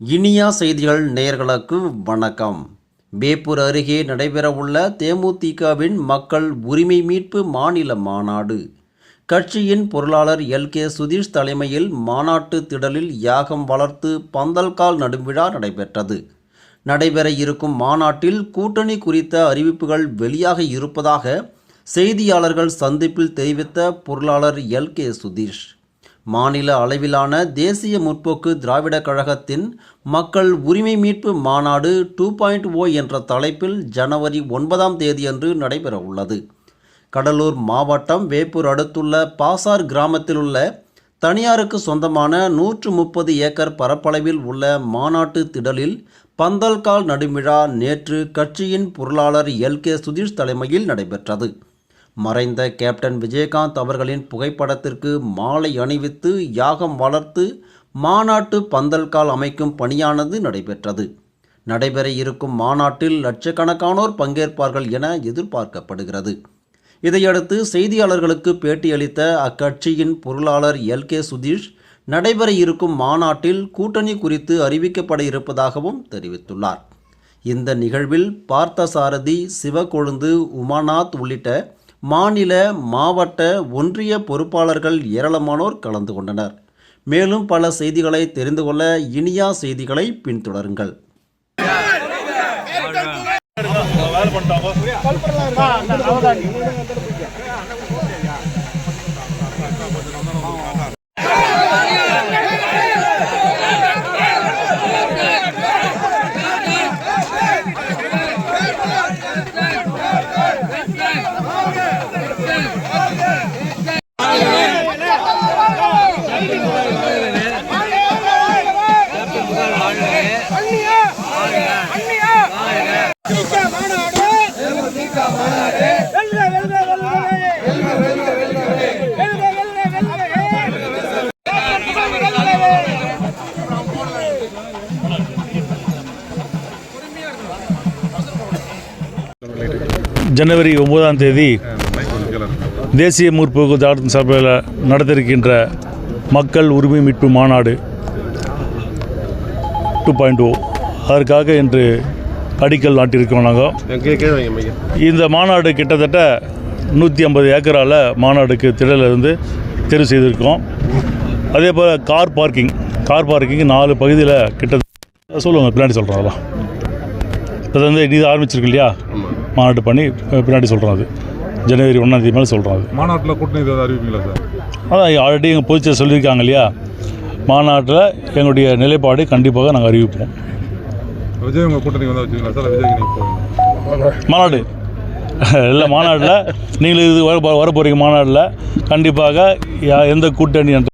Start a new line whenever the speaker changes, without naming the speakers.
இனியா செய்திகள் நேயர்களுக்கு வணக்கம். வேப்பூர் அருகே நடைபெறவுள்ள தேமுதிகவின் மக்கள் உரிமை மீட்பு மாநில மாநாடு. கட்சியின் பொருளாளர் எல். கே. சுதீஷ் தலைமையில் மாநாட்டு திடலில் யாகம் வளர்த்து பந்தல்கால் நடுவிழா நடைபெற்றது. நடைபெற இருக்கும் மாநாட்டில் கூட்டணி குறித்த அறிவிப்புகள் வெளியாக இருப்பதாக செய்தியாளர்கள் சந்திப்பில் தெரிவித்த பொருளாளர் எல். கே. சுதீஷ். மாநில அளவிலான தேசிய முற்போக்கு திராவிடக் கழகத்தின் மக்கள் உரிமை மீட்பு மாநாடு டூ பாயிண்ட் ஓ என்ற தலைப்பில் ஜனவரி ஒன்பதாம் தேதியன்று நடைபெற உள்ளது. கடலூர் மாவட்டம் வேப்பூர் அடுத்துள்ள பாசார் கிராமத்தில் உள்ள தனியாருக்கு சொந்தமான நூற்று முப்பது ஏக்கர் பரப்பளவில் உள்ள மாநாட்டு திடலில் பந்தல்கால் நடுமிழா நேற்று கட்சியின் பொருளாளர் எல் கே சுதீஷ் தலைமையில் நடைபெற்றது. மறைந்த கேப்டன் விஜயகாந்த் அவர்களின் புகைப்படத்திற்கு மாலை அணிவித்து யாகம் வளர்த்து மாநாட்டு பந்தல்கால் அமைக்கும் பணியானது நடைபெற்றது. நடைபெற இருக்கும் மாநாட்டில் லட்சக்கணக்கானோர் பங்கேற்பார்கள் என எதிர்பார்க்கப்படுகிறது. இதையடுத்து செய்தியாளர்களுக்கு பேட்டியளித்த அக்கட்சியின் பொருளாளர் எல். கே. சுதீஷ் நடைபெற இருக்கும் மாநாட்டில் கூட்டணி குறித்து அறிவிக்கப்பட இருப்பதாகவும் தெரிவித்துள்ளார். இந்த நிகழ்வில் பார்த்தசாரதி சிவக்கொழுந்து உமாநாத் உள்ளிட்ட மாநில மாவட்ட ஒன்றிய பொறுப்பாளர்கள் ஏராளமானோர் கலந்து கொண்டனர் மேலும் பல செய்திகளை தெரிந்து கொள்ள இனியா செய்திகளை பின்தொடருங்கள்
பண்ணிட்டாங்க
ஜனவரி ஒன்பதாம் தேதி தேசிய முற்போக்கு திராவிட சபையில் நடத்திருக்கின்ற மக்கள் உரிமை மீட்பு மாநாடு டூ பாயிண்ட் ஓ அதற்காக இன்று அடிக்கல் நாட்டியிருக்கோம் நாங்கள் இந்த மாநாடு கிட்டத்தட்ட நூற்றி ஐம்பது ஏக்கரால் மாநாடுக்கு திடலில் இருந்து தெரிவு செய்திருக்கோம் அதே போல் கார் பார்க்கிங் கார் பார்க்கிங் நாலு பகுதியில் கிட்ட சொல்லுவாங்க பின்னாடி அதெல்லாம். இப்போ வந்து இது ஆரம்பிச்சிருக்கு இல்லையா? மாநாட்டு பண்ணி பின்னாடி சொல்கிறோம் அது. ஜனவரி ஒன்றாந்தேதி மேலே சொல்கிறோம் அது
மாநாட்டில் கூட்டணி ஏதாவது அறிவிப்பீங்களா சார்?
அதான் ஆல்ரெடி எங்கள் பொதுச்செயலர் சொல்லியிருக்காங்க இல்லையா? மாநாட்டில் எங்களுடைய நிலைப்பாடு கண்டிப்பாக நாங்கள் அறிவிப்போம்.
விஜய் உங்கள் கூட்டணி வந்தால் வச்சுக்கலாம் சார் போவீங்க
மாநாடு. இல்லை மாநாட்டில் நீங்கள் இது வர வர போகிறீங்க மாநாட்டில். கண்டிப்பாக எந்த கூட்டணி என்ற